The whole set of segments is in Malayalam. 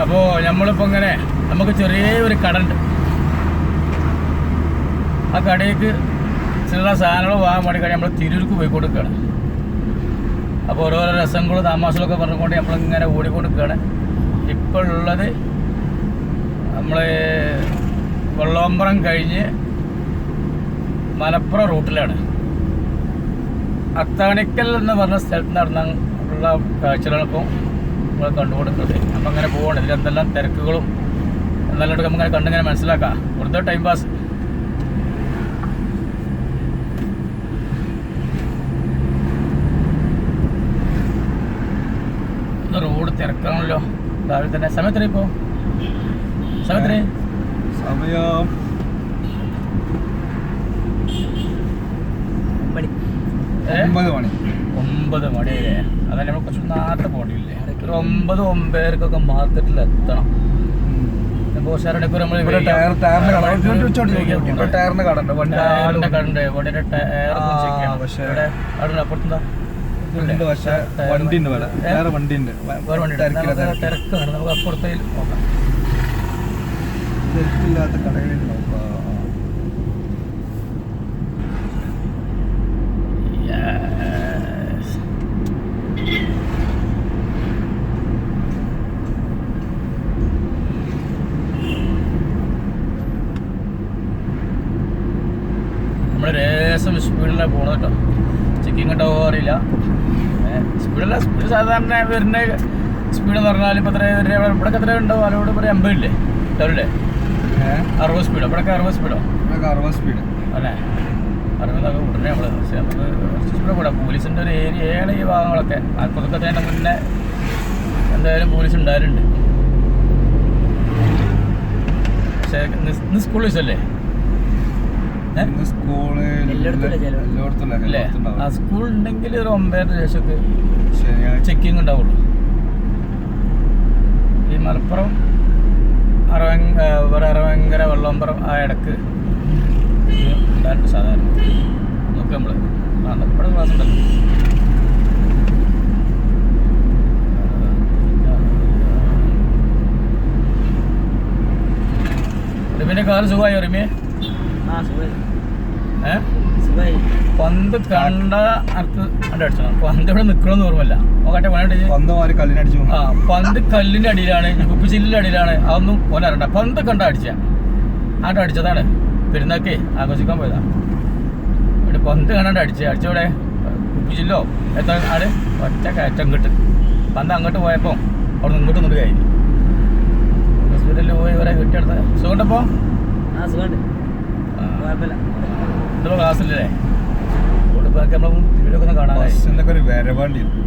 അപ്പോൾ നമ്മളിപ്പോൾ ഇങ്ങനെ നമുക്ക് ചെറിയ ഒരു കട ഉണ്ട് ആ കടയ്ക്ക് ചില സാധനങ്ങൾ വാങ്ങാൻ വേണ്ടി കഴിഞ്ഞാൽ നമ്മൾ തിരൂർക്ക് പോയി കൊടുക്കുകയാണ് അപ്പോൾ ഓരോരോ രസങ്ങളും താമസങ്ങളൊക്കെ പറഞ്ഞുകൊണ്ട് നമ്മളിങ്ങനെ ഓടിക്കൊടുക്കുകയാണ് ഇപ്പോൾ ഉള്ളത് നമ്മൾ വെള്ളോമ്പറം കഴിഞ്ഞ് മലപ്പുറം റൂട്ടിലാണ്. അത്താണിക്കൽ എന്ന് പറഞ്ഞ സ്ഥലത്ത് നടന്ന ഉള്ള നമ്മൾ കണ്ടുകൊടുക്കുന്നത് അപ്പം അങ്ങനെ പോകണം ഇതിൽ എന്തെല്ലാം തിരക്കുകളും എന്തെല്ലാം നമുക്ക് അങ്ങനെ കണ്ടിങ്ങനെ മനസ്സിലാക്കാം. വെറുതെ ടൈം പാസ് റോഡ് തിരക്കാണല്ലോ. രാവിലെ തന്നെ. സമയത്തിന് ഇപ്പോൾ സമയത്തിന് സമയം? ഒമ്പത് മണി. ഒമ്പത് മണി. അതെ നമ്മൾ കുറച്ച് നേരത്തെ പോകണ്ടില്ലേ ഒരു ഒമ്പത് ഒമ്പതരക്കൊക്കെ മാർക്കറ്റിൽ എത്തണം. ടയർ ടയറിന്റെ വണ്ടിയുടെ അപ്പുറത്തെന്താ ഉണ്ട് പക്ഷെ വണ്ടി. ഉണ്ട് വേറെ വണ്ടി ഉണ്ട്. തിരക്കാണ് നമുക്ക് നോക്കാം തിരക്കില്ലാത്ത കടകളിൽ നോക്കാം Yes. നമ്മൾ രേസം സ്പീഡിലാണ് പോണത് കേട്ടോ. ചെക്കിങ് കേട്ടോ അറിയില്ല. സ്പീഡല്ല സ്പീഡ് സാധാരണ വരുന്ന സ്പീഡ് എന്ന് പറഞ്ഞാൽ ഇപ്പോൾ എത്ര ഇവിടെ എത്ര ഉണ്ടാവും അതിനോട് പറയാം അമ്പതില്ലേ അവരുടെ അറുപത് സ്പീഡോ ഇവിടെയൊക്കെ അറുപത് സ്പീഡോ അറുപത് സ്പീഡ് അല്ലേ? അറുപതൊക്കെ ഉടനെ നമ്മൾ പക്ഷേ നമുക്ക് കുറച്ച് കൂടാം കൂടെ. പോലീസിന്റെ ഒരു ഏരിയയാണ് ഈ ഭാഗങ്ങളൊക്കെ? അതൊക്കെ തന്നെ മുന്നേ എന്തായാലും പോലീസ് ഉണ്ടായാലുണ്ട് പക്ഷേ സ്കൂൾ? ഇന്ന് സ്കൂൾ എല്ലായിടത്തും ആ സ്കൂൾ ഉണ്ടെങ്കിൽ ഒരു ഒമ്പതര ശേഷമൊക്കെ ചെക്കിങ് ഉണ്ടാവുള്ളൂ. ഈ മലപ്പുറം അറവങ്ക ഇവിടെ അറവങ്കര വെള്ളമ്പറം ആ ഇടയ്ക്ക് ഉണ്ടായിരുന്നു സാധാരണ. നോക്കാം നമ്മൾ ഇവിടെ ക്ലാസ് ഉണ്ടല്ലോ. റിമിന്റെ കാറ് സുഖമായി റിമിയെ ആ സുഖമായി ഏ സുഖമായി പന്ത് കണ്ട അർക്ക് അവിടെ അടിച്ചോ? പന്ത് ഇവിടെ നിൽക്കണമെന്ന് ഓർമ്മല്ല നോക്കട്ടെ പണ്ട് കല്ലിനടിച്ചു ആ പന്ത് കല്ലിന്റെ അടിയിലാണ് കുപ്പിച്ചില്ലിന്റെ അടിയിലാണ്. അതൊന്നും ഓൻ അറിയണ്ട. പന്ത് കണ്ട അടിച്ച. ആട്ടോ അടിച്ചതാണ്. പെരുന്നാക്കേ ആഘോഷിക്കാൻ പോയതാ. ഇവിടെ പന്ത് കണ്ടാണ്ട് അടിച്ച. അടിച്ചവിടെ കുപ്പിച്ചില്ലോ എത്ര ആട് ഒറ്റ കയറ്റം കിട്ടും പന്ത് അങ്ങോട്ട് പോയപ്പോ അവിടെ നിന്ന് ഇങ്ങോട്ട് നിന്നിട്ട് കഴിഞ്ഞു ഹോസ്പിറ്റലിൽ പോയി ഇവരെ കിട്ടിയെടുത്ത. സുഖമുണ്ടപ്പോ? ആ സുഖമുണ്ട്. കുഴപ്പമില്ല. ഇതിപ്പോ ക്ലാസ്സിലല്ലേ?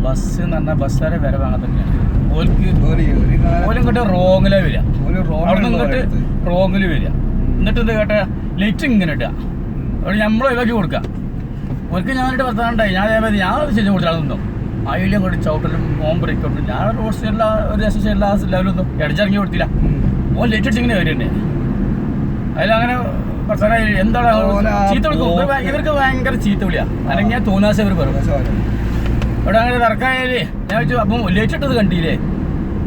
ബസ് എന്ന് പറഞ്ഞാൽ ബസ്സുകാരെ വരവ് അങ്ങനെ തന്നെയാണ്. ഓലും ഇങ്ങോട്ട് റോങ്ങിലാ വരിക. അവിടെ നിന്ന് റോങ്ങിൽ വരിക. എന്നിട്ട് എന്താ കേട്ട? ലൈറ്റ് ഇങ്ങനെ ഇടുക. അവിടെ നമ്മൾ ഒഴിവാക്കി കൊടുക്കുക. ഒരിക്കൽ ഞാനിട്ട് വർത്താനുണ്ടായി ഞാൻ അതേപോലെ ഞാൻ കൊടുത്താൽ നിന്നു അതിലും കൂടി ചവിട്ടലും ഓമ്പ് ബ്രേക്കും ഞാൻ റോഡ് സൈഡിലെ ഒരു എസ് സൈഡിലെ ആ ലെവലൊന്നും ഇടച്ചിറങ്ങി കൊടുത്തില്ല. ഓൻ ലൈറ്റ് ഇട്ടിങ്ങനെ വരുന്നുണ്ട് അതിലങ്ങനെ എന്താണ് ചീത്ത വിളിക്കും. ഇവർക്ക് ഭയങ്കര ചീത്ത വിളിയാ. അല്ലെങ്കിൽ ഞാൻ തോന്നാശ ഇവർ പറയും. ഇവിടെ അങ്ങനെ തർക്കായാലേ ഞാൻ വെച്ചു അപ്പം ലേറ്റ് ഇട്ടത് കണ്ടില്ലേ?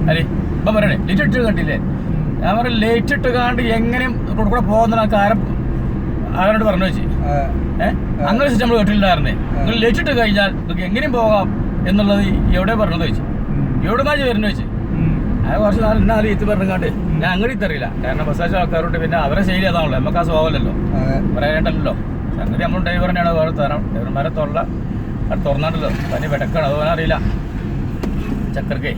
അല്ലേ? ഇപ്പം പറയണേ ലേറ്റ് ഇട്ടത് കണ്ടില്ലേ? ഞാൻ പറഞ്ഞു ലേറ്റ് ഇട്ട് കാണ്ട് എങ്ങനെയും കൂടെ കൂടെ പോകുന്ന കാരം അവരോട് പറഞ്ഞു വെച്ച്. ഏഹ് അങ്ങനെ സിസ്റ്റം നമ്മൾ കേട്ടില്ലായിരുന്നേ നിങ്ങൾ ലേറ്റ് ഇട്ട് കഴിഞ്ഞാൽ നിങ്ങൾക്ക് എങ്ങനെയും പോകാം എന്നുള്ളത് എവിടെ പറഞ്ഞത് വെച്ച്. എവിടെ മാച്ച് വരുന്നു വെച്ച്. അത് കുറച്ച് നാൾ ഇന്നാലും എത്തി പറഞ്ഞാണ്ട് ഞാൻ അങ്ങോട്ട് ഇത്തറിയില്ല. കാരണം ബസ്സാച്ച ആൾക്കാരുണ്ട് പിന്നെ അവരെ ശൈലി അതാണല്ലോ. നമുക്ക് ആ സ്വഭാവമല്ലല്ലോ. പറയാനായിട്ടല്ലോ സംഗതി നമ്മൾ ഡ്രൈവറിനെയാണ് വേറെ തരാം. ഡ്രൈവർമാരെ തൊള്ള അത് തുറന്നാണ്ടല്ലോ. പനി വെടക്കാണ്. അതുപോലെ അറിയില്ല. ചക്കർക്കേ.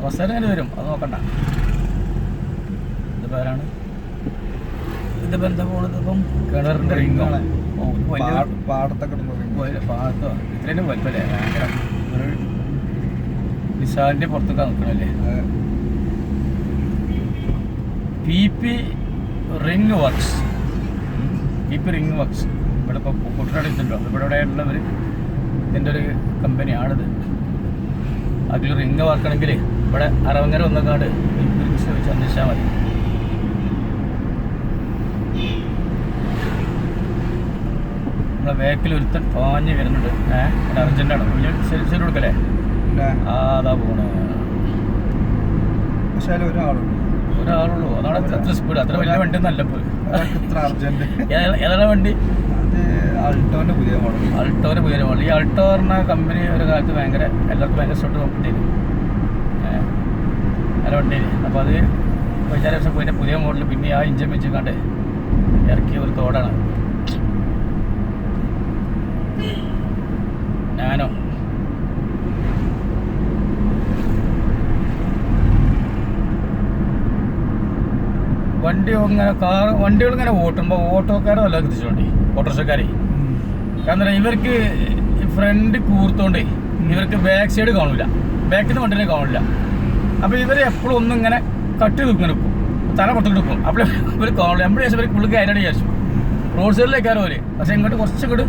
അവസരം വരും? അത് നോക്കണ്ട. ഇത് പേരാണ്. ഇത് എന്താ പോണത് ഇപ്പം? കിണറിന്റെ റിങ്ങാണ് പാടത്തൊക്കെ പാടത്തോ? ഇത്രയും വലിപ്പല്ലേ? ഭയങ്കര. നിസാറിന്റെ പുറത്തൊക്കെ നിൽക്കണല്ലേ. P P ring works P P ring works ഇവിടെ ഇപ്പോൾ കുട്ടനടുത്തുണ്ടോ ഇവിടെ ഇവിടെ ഉള്ളവർ ഇതിന്റെ ഒരു കമ്പനിയാണിത് അതിൽ റിംഗ് വർക്കണമെങ്കിൽ ഇവിടെ അറവങ്ങര ഒന്നക്കാട് അന്വേഷിച്ചാൽ മതി. നമ്മളെ ബാക്കിൽ ഒരുത്തൻ പാഞ്ഞ് വരുന്നുണ്ട്. ഏഹ് അർജന്റാണ് ശരി ശരി കൊടുക്കല്ലേ? അതാ പോണേ. ഓട്ടോറിക്ഷയിൽ ഒരാളുള്ളൂ ഒരാളുള്ളൂ. അതാണ് അത്ര- സ്പീഡ് അത്ര വലിയ വണ്ടി നല്ല ഏതാണ് വണ്ടി? അൾട്ടോന്റെ പുതിയ മോഡൽ അൾട്ടോന്റെ പുതിയ മോഡൽ ഈ അൾട്ടോ പറഞ്ഞ കമ്പനി ഒരു കാലത്ത് ഭയങ്കര എല്ലാവർക്കും ഭയങ്കര ഇഷ്ടപ്പെട്ട് വണ്ടിയായിരുന്നു നല്ല വണ്ടി അപ്പോൾ അത് വർഷം പോയിട്ട് പുതിയ മോഡൽ പിന്നെ ആ ഇഞ്ചൻ വെച്ച് കണ്ട് ഇറക്കിയ ഒരു തോടാണ് വണ്ടി ഇങ്ങനെ കാർ വണ്ടികൾ ഇങ്ങനെ ഓട്ടുമ്പോൾ ഓട്ടോക്കാരെ വല്ല എത്തിച്ചോണ്ടി ഓട്ടോറിക്ഷക്കാരെ കാരണം ഇവർക്ക് ഫ്രണ്ട് കൂർത്തോണ്ടേ ഇവർക്ക് ബാക്ക് സൈഡ് കാണില്ല ബാക്കിൽ നിന്ന് വണ്ടിനെ കാണില്ല അപ്പോൾ ഇവർ എപ്പോഴും ഒന്നും ഇങ്ങനെ കട്ട് നിൽക്കും നിൽക്കും തല പുറത്തോട്ട് അപ്പോൾ ഇവർ കാണില്ല നമ്മൾ വിചാരിച്ചു ഇവർ പുള്ളി കയറാൻ വിചാരിച്ചു. റോഡ് സൈഡിലേക്കാരോ അവർ പക്ഷെ ഇങ്ങോട്ട് കുറച്ച് ഇങ്ങോട്ട്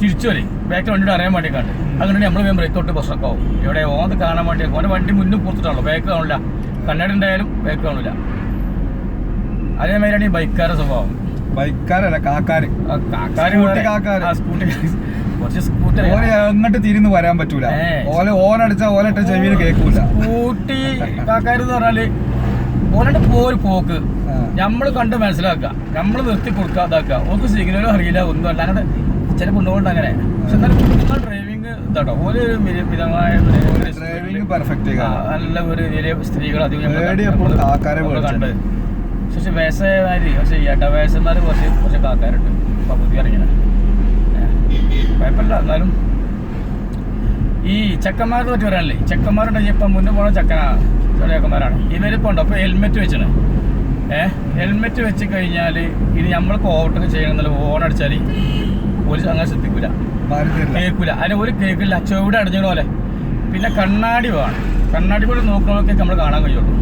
തിരിച്ചു വരെ. ബാക്കിൽ വണ്ടിയുടെ അറിയാൻ വേണ്ടി കണ്ട് അങ്ങനെ നമ്മൾ വേഗം ബ്രേക്ക് തൊട്ട് പ്രശ്നമൊക്കെ ആവും. ഇവിടെ ഓന്ത് കാണാൻ വേണ്ടി ഓന്റെ വണ്ടി മുന്നിൽ പുറത്തിട്ടാണല്ലോ. ബാക്ക് കാണില്ല കണ്ണാടി ഉണ്ടായാലും ബാക്ക് കാണില്ല അതേമാതിരിയാണ് ഈ ബൈക്കാരുടെ സ്വഭാവം. ബൈക്കാരല്ല കാക്കാര്. സ്കൂട്ടി കാക്കാര്. കുറച്ച് സ്കൂട്ടർ ഓന് എങ്ങോട്ട് തിരിഞ്ഞ് വരാൻ പറ്റൂല. ഓലെ ഓല ഓനടിച്ച ഓലട്ട ചെവിയിൽ കേൾക്കൂല സ്കൂട്ടി കാക്കാര് എന്ന് പറഞ്ഞാൽ ഓലട്ട് പോര് പോക്ക്. നമ്മൾ നമ്മൾ കണ്ട് മനസ്സിലാക്കുക നമ്മൾ നിർത്തി കൊടുക്കുക ഇതാക്കുക ഓക്ക് സിഗ്നലും അറിയില്ല ഒന്നും അല്ല അങ്ങനെ ചില കൊണ്ടുകൊണ്ട് അങ്ങനെ. പക്ഷെ എന്നാലും ഡ്രൈവിംഗ് ഇതാട്ടോ. ഒരു മിതമായ ഡ്രൈവിംഗ് പെർഫെക്റ്റ് നല്ല ഒരു സ്ത്രീകൾ അധികം കണ്ട് പക്ഷെ വയസ്സായമാതിരി പക്ഷെ ഇടവയസ്സന്മാർ കുറച്ച് കുറച്ച് കാക്കാരുണ്ട്. പകുതി പുതിയ ഇറങ്ങിയ കുഴപ്പമില്ല എന്നാലും. ഈ ചെക്കന്മാരെ പറ്റി പറയാനല്ലേ? ചെക്കന്മാരുണ്ടെങ്കിൽ ഇപ്പം മുന്നേ പോണ ചെക്കനാ ചെറിയക്കന്മാരാണ് ഇവരിപ്പോൾ ഉണ്ടോ? അപ്പോൾ ഹെൽമെറ്റ് വെച്ചാണ് ഏഹ് ഹെൽമെറ്റ് വെച്ച് കഴിഞ്ഞാൽ ഇനി നമ്മൾക്ക് ഓവർടേക്ക് ചെയ്യണമെന്നല്ല ഓൺ അടിച്ചാൽ പോലീസ് അങ്ങനെ ശ്രദ്ധിക്കില്ല കേൾക്കില്ല അതിന് ഒരു കേൾക്കില്ല ചെവിടെ അടഞ്ഞ പോലെ. പിന്നെ കണ്ണാടി വേണം. കണ്ണാടി കൂടെ നോക്കണമൊക്കെ നമ്മൾ കാണാൻ കഴിയുള്ളൂ.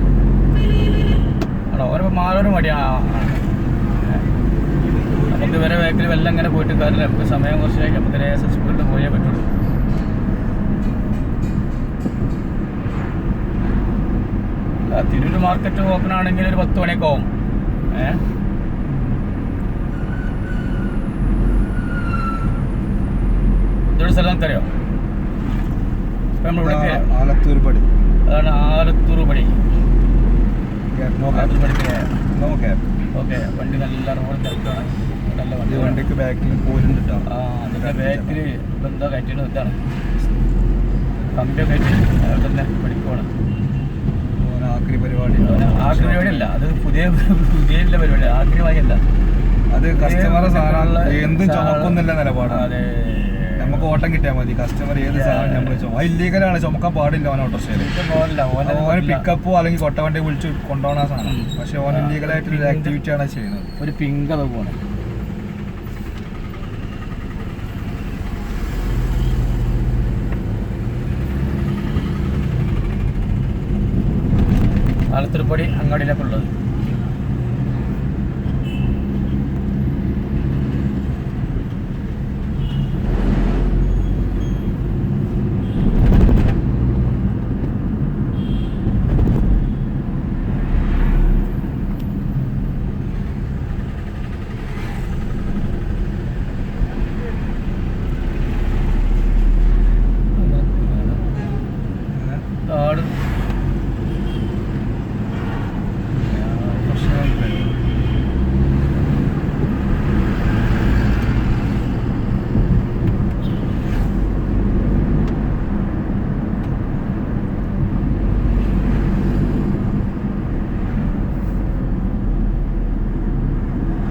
ആണോ ഓരോ മാറൊരു മടിയാണ് നമുക്ക് ഇവരെ ബാക്കിൽ വെള്ളം ഇങ്ങനെ പോയിട്ട് കാര്യമില്ല. നമുക്ക് സമയം കുറച്ച് നമുക്ക് നേരെ സ്പീഡിൽ പോയേ പറ്റുള്ളൂ. തിരൂർ മാർക്കറ്റ് ഓപ്പൺ ആണെങ്കിൽ ഒരു പത്ത് മണിയൊക്കെ ആവും. ഏഹ് ഇതൊരു സ്ഥലം നമുക്കറിയോ? ഇപ്പൊ ആലത്തൂർ പടി. അതാണ് ആലത്തൂർ പടി. ഓക്കെ വണ്ടി നല്ല റോഡ് തിരക്കാണ്. നല്ല ഈ വണ്ടി വണ്ടിക്ക് ബാക്കിൽ കേട്ടോ ആ ബാക്കിൽ ഇപ്പം എന്താ കയറ്റിന് ഇതാണ് കമ്പിയൊക്കെ കയറ്റി അവിടെ തന്നെ പഠിക്കുവാണ് ഓന് ആക്രി പരിപാടി ആക്രി പരിപാടിയല്ല അത് പുതിയ പുതിയ പരിപാടി ആക്രി വാങ്ങിയല്ല അത് കസ്റ്റമറെ സാധനം എന്തും ചുമക്കുന്നില്ല നിലപാടാണ് അതെ. നമുക്ക് ഓട്ടം കിട്ടിയാൽ മതി. കസ്റ്റമർ ഏത് സാധനം നമ്മൾ ചുമ ഇല്ലീഗലാണ് ചുമക്കാൻ പാടില്ല ഓൻ ഓട്ടോ ഓനെ. പിക്കപ്പോ അല്ലെങ്കിൽ കൊട്ടവണ്ടി വിളിച്ച് കൊണ്ടുപോകണ സാധനം. പക്ഷെ ഓൻ ഇല്ലീഗലായിട്ടുള്ള ഇല്ലീഗൽ ആയിട്ടുള്ള ആക്ടിവിറ്റി ആണ് ചെയ്യുന്നത്. ഒരു പിങ്ക് അത് പോകണം ആലത്തൂർപ്പടി അങ്ങാടിയിലൊക്കെ ഉള്ളത്.